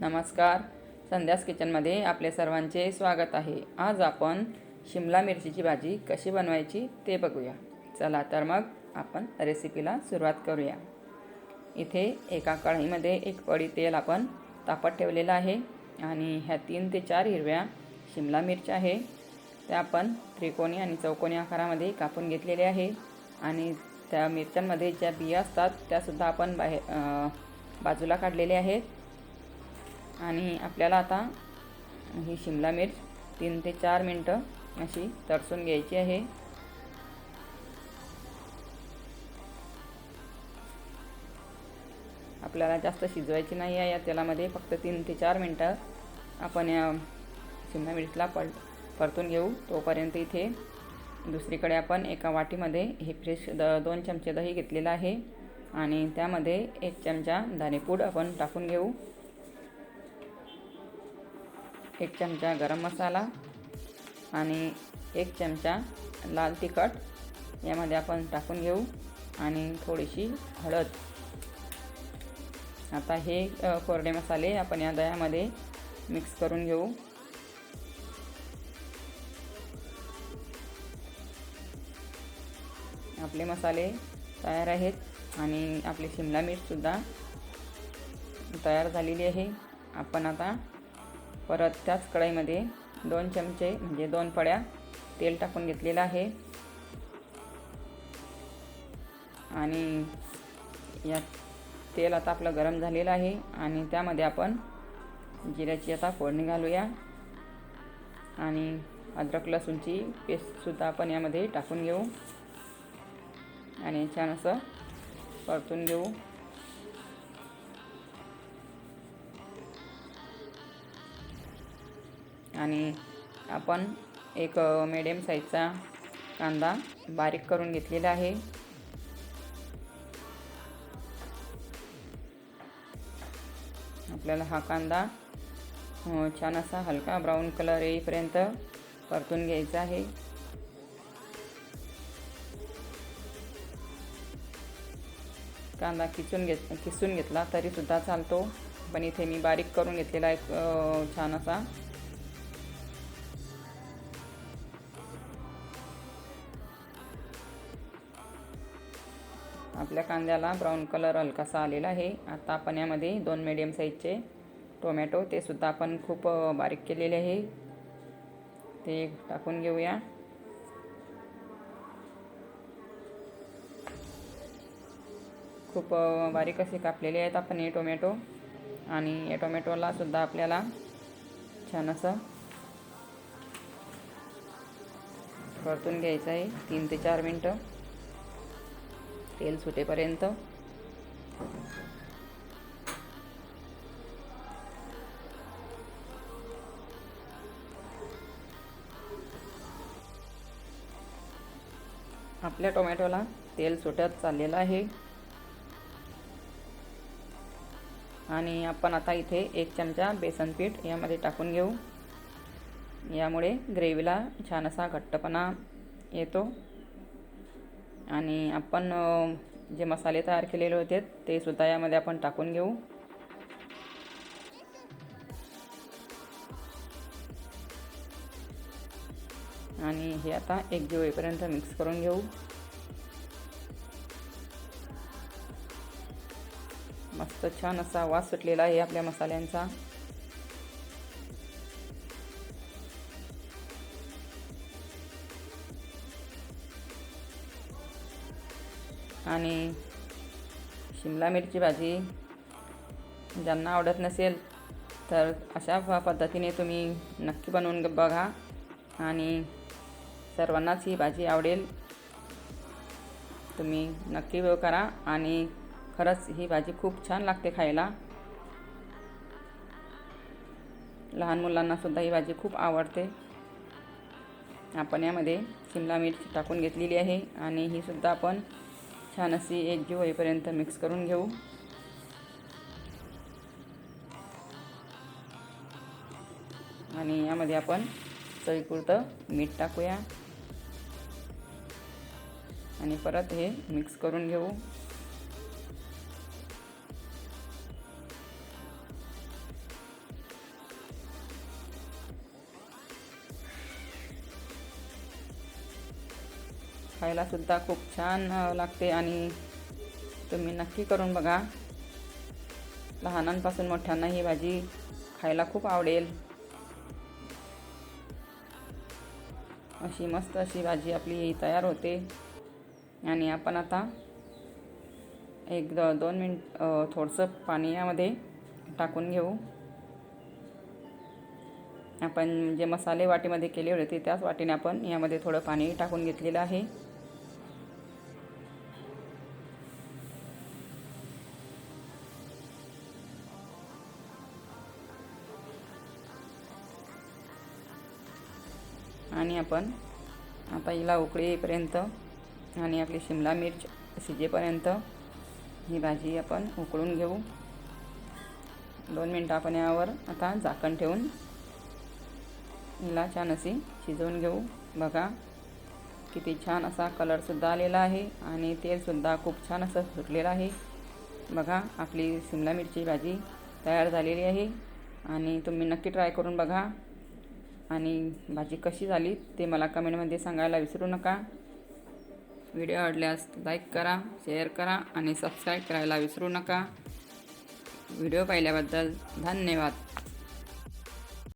नमस्कार. संध्यास किचनमध्ये आपले सर्वांचे स्वागत आहे. आज आपण शिमला मिरचीची भाजी कशी बनवायची ते बघूया. चला तर मग आपण रेसिपीला सुरुवात करूया. इथे एका कढईमध्ये एक पडी तेल आपण तापत ठेवलेलं आहे आणि ह्या तीन ते चार हिरव्या शिमला मिरच्या आहे. त्या आपण त्रिकोणी आणि चौकोनी आकारामध्ये कापून घेतलेले आहे आणि त्या मिरच्यांमध्ये ज्या बिया असतात त्यासुद्धा आपण बाहेर बाजूला काढलेल्या आहेत. आणि आपल्याला आता ही शिमला मिर्च तीन ते चार मिनटं अशी तरसून घ्यायची आहे. आपल्याला जास्त शिजवायची नाही आहे या तेलामध्ये फक्त तीन ते चार मिनटं आपण या शिमला मिरचीला पल परतून घेऊ. तोपर्यंत इथे दुसरीकडे आपण एका वाटीमध्ये हे फ्रेश द दोन चमचे दही घेतलेलं आहे आणि त्यामध्ये एक चमचा धनेपूड आपण टाकून घेऊ. एक चमचा गरम मसाला आणि एक चमचा लाल तिखट. यामध्ये आपण टाकून घेऊ आणि थोडीशी हळद. आता हे कोरडे मसाले आपण या दह्यामध्ये मिक्स करून घेऊ. आपले मसाले तयार आहेत आणि आपली शिमला मिरचसुद्धा तयार झालेली आहे. आपण आता परत त्याच कढईमध्ये दोन चमचे म्हणजे दोन पड्या तेल टाकून घेतलेलं आहे. आणि या तेल आता आपलं गरम झालेलं आहे आणि त्यामध्ये आपण जिऱ्याची आता फोडणी घालूया. आणि अद्रक लसूणची पेस्टसुद्धा आपण यामध्ये टाकून घेऊ. आणि छान असं परतून घेऊ. आणि आपण एक मिडियम साईजचा कांदा बारीक करून घेतलेला आहे. आपल्याला हा कांदा छान असा हलका ब्राऊन कलर येईपर्यंत परतून घ्यायचा आहे. कांदा किसून घेत किसून घेतला तरीसुद्धा चालतो पण इथे मी बारीक करून घेतलेला एक छान असा आपल्या कांद्याला ब्राऊन कलर हलकासा आलेला आहे. आता आपण यामध्ये दोन मिडियम साईजचे टोमॅटो ते सुद्धा आपण खूप बारीक केलेले आहे. ते टाकून घेऊया. खूप बारीक असे कापलेले आहेत आपण हे टोमॅटो आणि या टोमॅटोला सुद्धा आपल्याला छान असं परतून घ्यायचं आहे. तीन ते चार मिनटं. तेल सुटेपर्यंत. आपल्या टोमॅटोला तेल सुटत चाललेलं आहे. आणि आपण आता इथे एक चमचा बेसन पीठ यामध्ये टाकून घेऊ. यामुळे ग्रेव्हीला छान असा घट्टपणा येतो. आणि आपण जे मसाले तयार केलेले होते ते सुद्धा यामध्ये आपण टाकून घेऊ. आणि हे आता एकजीव येईपर्यंत मिक्स करून घेऊ. मस्त छान असा वास सुटलेला आहे आपल्या मसाल्यांचा. आणि शिमला मिरची भाजी. ज्यांना आवडत नसेल तर अशा पद्धतीने तुम्ही नक्की बनवून बघा. आणि सर्वांनाच ही भाजी आवडेल. तुम्ही नक्की करा आणि खरंच ही भाजी खूप छान लागते खायला. लहान मुलांनासुद्धा ही भाजी खूप आवडते. आपण यामध्ये शिमला मिरची टाकून घेतलेली आहे आणि ही सुद्धा आपण छान अशी एक घेऊ होईपर्यंत मिक्स करून घेऊ. आणि यामध्ये आपण चवीपुरतं मीठ टाकूया. आणि परत हे मिक्स करून घेऊ. खायलासुद्धा खूप छान लागते आणि तुम्ही नक्की करून बघा. लहानांपासून मोठ्यांना ही भाजी खायला खूप आवडेल. अशी मस्त अशी भाजी आपली तयार होते. आणि आपण आता एक द दोन मिनट थोडंसं पाणी यामध्ये टाकून घेऊ. आपण जे मसाले वाटीमध्ये केले होते त्याच वाटीने आपण यामध्ये थोडं पाणी टाकून घेतलेलं आहे. आणि आपण आता हिला उकळी येईपर्यंत आणि आपली शिमला मिर्च शिजेपर्यंत ही भाजी आपण उकळून घेऊ. दोन मिनटं आपण यावर आता झाकण ठेवून हिला छान अशी शिजवून घेऊ. बघा किती छान असा कलरसुद्धा आलेला आहे आणि तेलसुद्धा खूप छान असं सुटलेलं आहे. बघा आपली शिमला मिरची भाजी तयार झालेली आहे आणि तुम्ही नक्की ट्राय करून बघा. आणि भाजी कशी झाली ते मला कमेंटमध्ये सांगायला विसरू नका. व्हिडिओ आवडल्यास लाईक करा शेअर करा आणि सबस्क्राईब करायला विसरू नका. व्हिडिओ पाहिल्याबद्दल धन्यवाद.